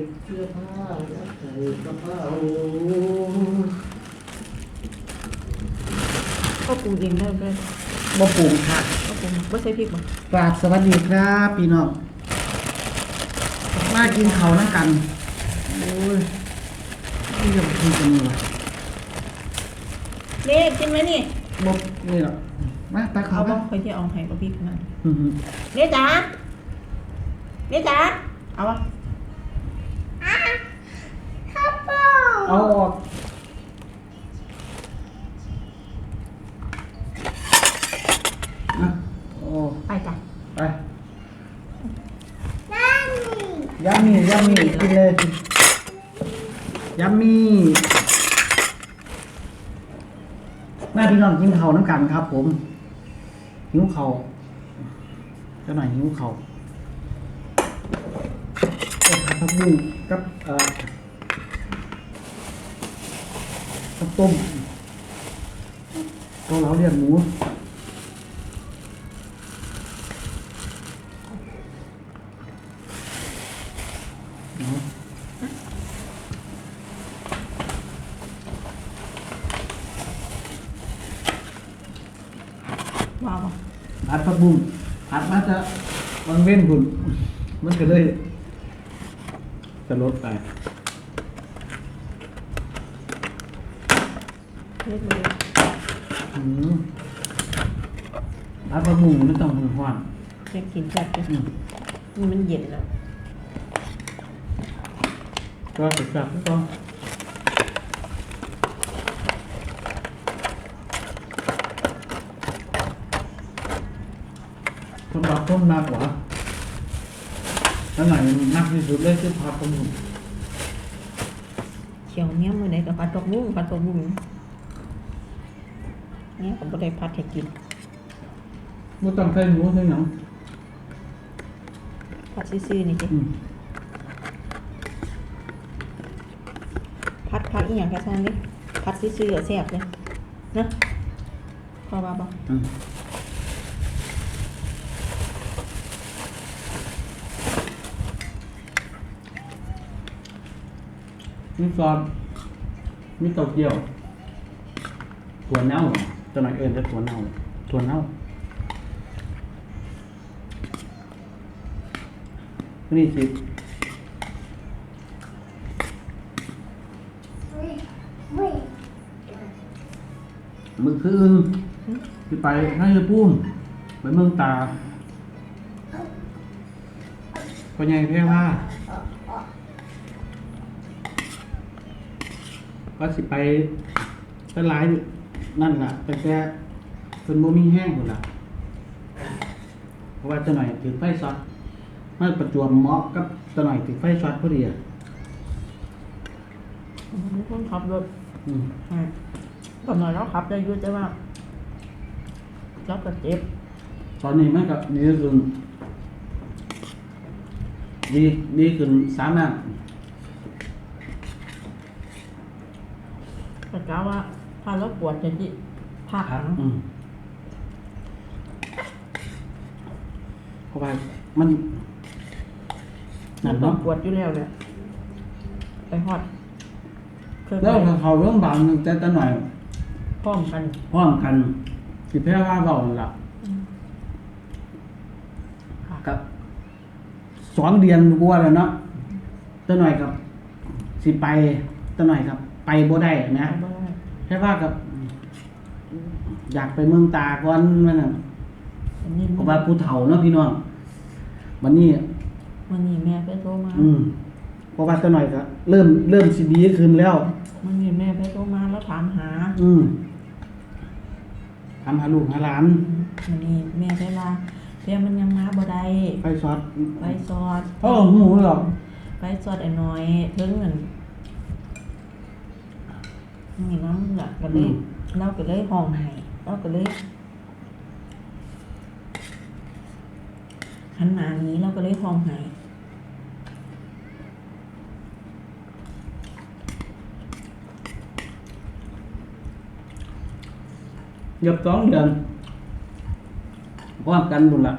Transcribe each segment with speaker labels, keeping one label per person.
Speaker 1: ก็บเสื้อผ้ายัดใส่กระเป๋า
Speaker 2: ก็ปรุงเองได้เลย
Speaker 1: บ่ปรุงค่ะ
Speaker 2: ก็ปรุงไม่ใส่พริกบ่
Speaker 1: กราบสวัสดีครับพี่น้อง มากินข้าวน้ำกัน โอ้ยนี่จะมาคุยกันนี่วะ
Speaker 2: เล็กกินไหมนี่
Speaker 1: บ่นี่หรอกมาตัก
Speaker 2: เอา
Speaker 1: ข้าว
Speaker 2: บ่
Speaker 1: มา
Speaker 2: คอยที่เอาให้กับพริกนั่น
Speaker 1: อื้อหือ
Speaker 2: เล็กจ๋าเล็กจ๋าเอาวะ
Speaker 1: เอาออกอะโอ้
Speaker 2: ไปจ้ะ
Speaker 1: ไปยำมี่ยำมี่กินเลยยำมี่แม่พี่น้องกินข้าวน้ำกันครับ ผมหิวข้าวเจ้าหน่อยหิวข้าวเอาผัดผักบุ้งกับเอ่อ กับต้มก็เราเรียกหมู
Speaker 2: ว้าวบ่
Speaker 1: ผัดผักบุ้งผัดมาจะวังเว้นคุณมันก็เลยจะลดไป
Speaker 2: เล็กเลย
Speaker 1: อืมผัดผักบุ้งมันต้องหุงห้อน
Speaker 2: เล็กกินจัดจ้ะ
Speaker 1: อืม
Speaker 2: นี่มันเย็นแล้ว
Speaker 1: ก็สุดจับก็ต้องสำหรับคนมากกว่าแล้วไหนนักที่สุดเลยคือผัดผักบุ้ง
Speaker 2: เขียวเนี้ยมือไหนกับผัดตกบุ้งผัดตกบุ้งเนี่ยผมก็ได้ผัดให้กิน
Speaker 1: ไม่ต้องใส่หมูใส่หนัง
Speaker 2: ผัดซื่อๆนี่สิ
Speaker 1: อืม
Speaker 2: ผัดผัดอีหยังกระซังดิผัดซื่อๆอะแซ่บเลยนะพอบ่าบ่
Speaker 1: อืมมีซอสมีเต้าเจี้ยวถั่วเน่า จะหน่อยเอิญจะถั่วเน่าถั่วเน่านี่สิมือคืออึงที่ไปให้ปุ้มไปเมืองตาก็ใหญ่เพียงว่าก็สิไปตลาย นั่นล่ะแต่แกเป็นโมมีแห้งหมดละเพราะว่าจะหน่อยถือไฟช็อตมันประจวบเหมาะกับจะหน่อยถือไฟช็อตพอดีอะ
Speaker 2: มีคนขับรถ
Speaker 1: อืม
Speaker 2: อ่าผมหน่อยแล้วขับได้อยุ่แต่ว่าเราก็เจ็บ
Speaker 1: ตอนนี้มันก็ดีขึ้นดีดีขึ้นสามารถ
Speaker 2: แต่กล่าวว่า ถ้าเราปวดจะที่ภาคหลัง
Speaker 1: อืมเพราะว่ามัน
Speaker 2: มั
Speaker 1: นั่
Speaker 2: น
Speaker 1: น
Speaker 2: ต้อง
Speaker 1: เนาะ
Speaker 2: ปวดอยู่แล้วเนี่ยไปฮอดเคยไป
Speaker 1: แล้วก็เขาเรื่องบางหนึ่งแต่ตะหน่อย
Speaker 2: พร้อมกัน
Speaker 1: พร้อมกันสิแพ้ว่าเบานั่นล่ะ
Speaker 2: ค่ะ
Speaker 1: กับสองเดือนกว่าแล้วเนาะตะหน่อยกับ สิไปตะหน่อยกับ ไปบ่ได้นะ
Speaker 2: บ่ได้
Speaker 1: แค่ว่ากับ อยากไปเมืองตาก่อนนั่นน่ะ
Speaker 2: อันนี้
Speaker 1: เพราะว่าผู้เฒ่าเนาะพี่น้องวันนี้
Speaker 2: วันนี้แม่ไปโทรมา
Speaker 1: อืมเพราะว่าตะหน่อยก็เริ่มเริ่มสิดีขึ้นแล้ว
Speaker 2: วันนี้แม่ไปโทรมาแล้วถามหา
Speaker 1: อืมทำหาลูกหาหลาน
Speaker 2: วันนี้แม่ได้ว่าเพียมันยังมาบ่ได้
Speaker 1: ไปสอด
Speaker 2: ไปสอด
Speaker 1: เออหูหรอก
Speaker 2: ไปสอดไอ้น้อยถึงเงิน นี่น้ำหลักก็เลยเราก็เลยห้องให้เราก็เลยหันหน้าหนี้เราก็เลยห้องให้
Speaker 1: เกือบสองเดือนพร้อมกันบุญละ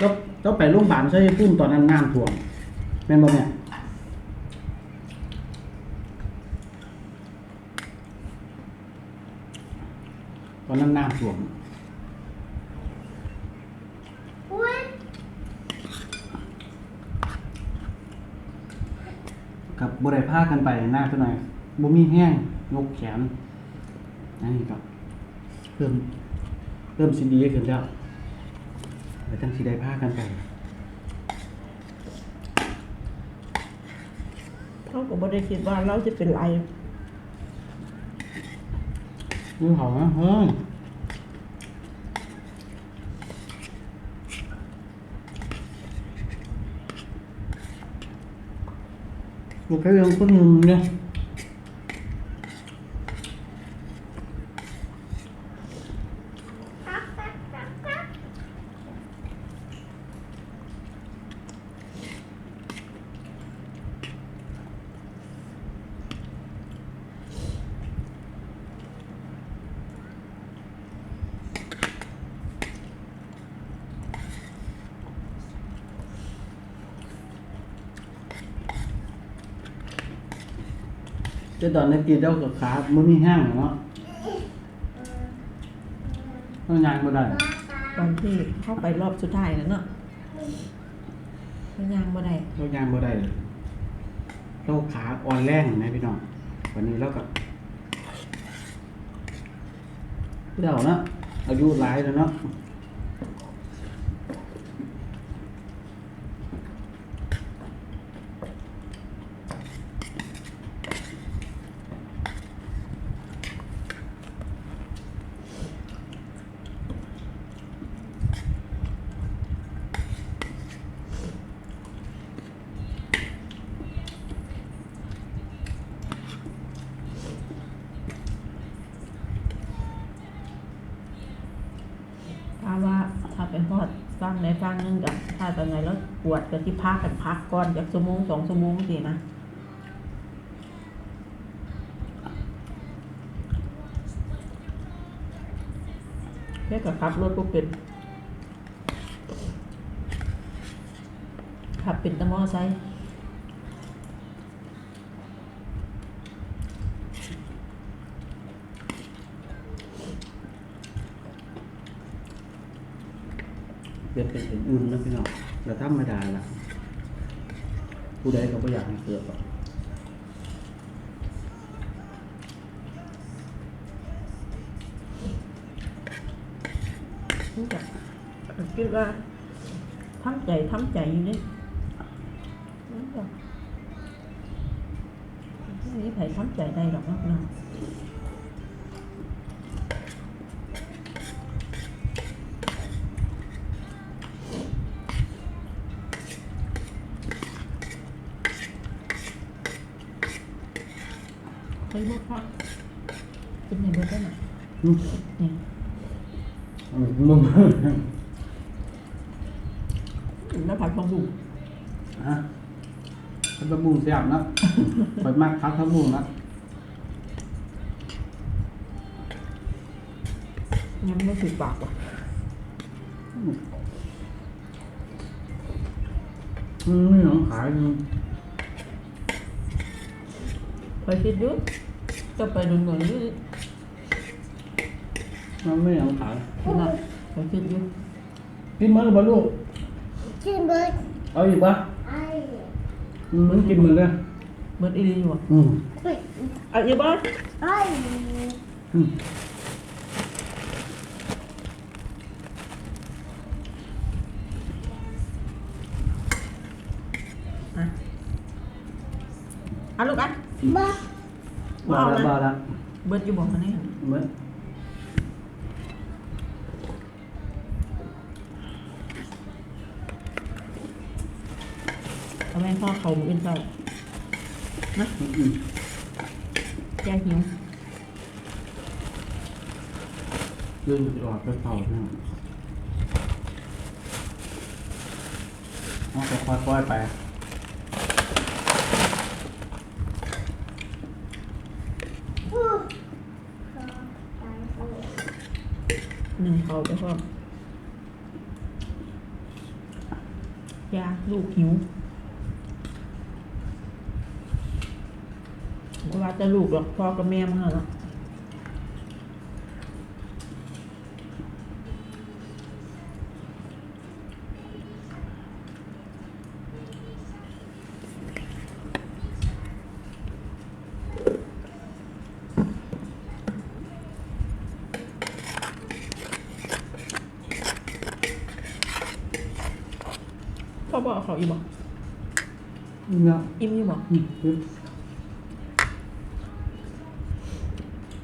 Speaker 1: ก็ก็ไปโรงพยาบาลใช่ปุ้มตอนนั้นงานถ่วงแม่นบ่แม่
Speaker 2: แต
Speaker 1: อนนั้นน้ำท่วม
Speaker 3: อุ้ย
Speaker 1: กับบ่ได้พากันไปหน้าเท่าไหร่บ่มีแห้งยกแขนอันนี้ก็เริ่มเริ่มสิดีขึ้นแล้วแล้วจังสิได้พากันไป
Speaker 2: เขาก็บ่ได้คิดว่าเราจะเป็นไร
Speaker 1: นี่หอมนะเฮ้ยลูกแค่ยังคนหนึ่งเนี่ย
Speaker 3: กักกักกักกัก
Speaker 1: จะตอนนี้กินเจ้ากับขามันมีแห้งเนาะต้องยางบ่ได้
Speaker 2: ตอนที่เข้าไปรอบสุดท้ายแล้วเนาะมันยังบ่ได้
Speaker 1: ต้องยางบ่ได้เราขาอ่อนแรงนะพี่น้องวันนี้เราก็เดี๋ยวนะอายุหลายแล้วเนาะ
Speaker 2: ถ้าว่าถ้า ไปฮอดฟังในฟังนึงกับถ้าตอนไหนแล้วปวดก็ที่พักกันพักก่อนจากชั่วโมงสองชั่วโมงสินะแค่กับขับรถก็เป็นขับเป็นตะมอไซค์
Speaker 1: กิดเป็นอื่นนะพี่น้องแต่ธรรมดาละผู้ใดก็ไม่อยากให้เกิดหรอก
Speaker 2: คิดว่าทำใจทำใจอยู่นี่นี่ไม่มีใครทำใจได้หรอกนะ เคยบอกว่าเป็นไงเบอร์ได้ไหม
Speaker 1: อืม
Speaker 2: เนี่ย
Speaker 1: อืมมึง
Speaker 2: แล้วผัดฟองบุ
Speaker 1: ฮะพัทบุงเสียบนะไปมากพัทบุงนะ
Speaker 2: ยังไม่ถึงปากว่ะ
Speaker 1: อืมไม่หนองขายอืม
Speaker 2: เคยคิดอยุ่จะไปดูหน่วยอยุ่
Speaker 1: มันไม่หนองขาย
Speaker 2: ขนาดเคยคิดอยุ่
Speaker 1: กินมื้อละบ่ลูก
Speaker 3: ชิมเบิร์ด
Speaker 1: เอาอีกปะ
Speaker 3: ไอ้
Speaker 1: อืมมันกินมื้อเลย
Speaker 2: เบิดอีรีอยู่อะ
Speaker 1: อืม
Speaker 3: เฮ้ย
Speaker 2: อะอีบ้าน
Speaker 3: ไอ้
Speaker 1: อืม
Speaker 2: อะอะลูกอะ
Speaker 3: บ้า
Speaker 1: บ่
Speaker 2: เอา
Speaker 1: ละ
Speaker 2: นะ
Speaker 1: บ่ละ
Speaker 2: เบิดอยู่บอกมาเนี่ย
Speaker 1: เหมือน
Speaker 2: เอาแม่พ่อเขาเป็นเจ้านะ
Speaker 1: อืมอืม
Speaker 2: แกหิว
Speaker 1: เรื่องหลอดไปเป่าเนี่ยเอาไปค่อยๆไป
Speaker 3: ฮู้
Speaker 2: หนึ่ง เขาไปพ่อยาลูกหิวเวลาจะลูกหรอกพ่อกับแม่มันเหรอ เขาบอกเขาอีบอก
Speaker 1: นี่เนาะ
Speaker 2: อิ่มอยู่บอก
Speaker 1: อืมปึ๊บ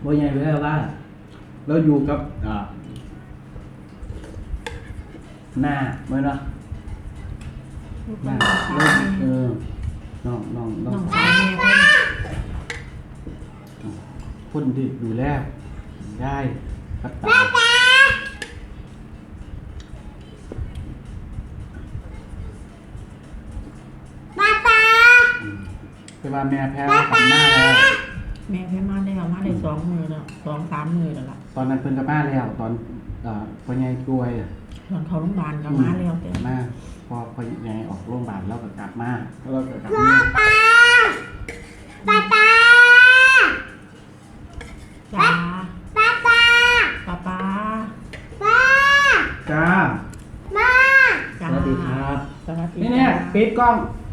Speaker 1: บ่ใหญ่ไปแล้วว่าเราอยู่กับอ่าหน้าเมื่อเนาะ
Speaker 2: ลูก
Speaker 1: ห
Speaker 2: น้
Speaker 1: น้า
Speaker 2: องสาว
Speaker 1: เรา
Speaker 2: แม่
Speaker 1: เออน้องน้องน้
Speaker 2: น้
Speaker 1: อ
Speaker 2: องงสาวแม่เพิ่น
Speaker 1: คนที่ดูแลได้กับตา
Speaker 3: ป้า
Speaker 1: ว่าแม่แพ้กลับมาแล้ว
Speaker 2: แม่เพิ่นมาได้เอามาได้สองมือแล้วสองสามมือแล้วล่ะ
Speaker 1: ตอนนั้นเพิ่นกลับมาแล้ว ตอนเอ่อพ่อใหญ่ป่วยอะ
Speaker 2: ตอนเขาโรงพยาบาลก็มาแล้วแต่
Speaker 1: กลับมาพอพ่อใหญ่ออกโรงพยาบาลแล้วก็กลับมาแล้วเราก็กลับมา
Speaker 3: ป้าป้าป้า
Speaker 2: จ้า
Speaker 3: ป้าป้า
Speaker 2: ป้าป้า
Speaker 3: ป้า
Speaker 1: จ้า
Speaker 3: มา
Speaker 1: สวัสดีครับ
Speaker 2: สวัสดี
Speaker 1: นี่เนี่ย
Speaker 2: จ้า
Speaker 1: ปิดกล้อง
Speaker 3: ป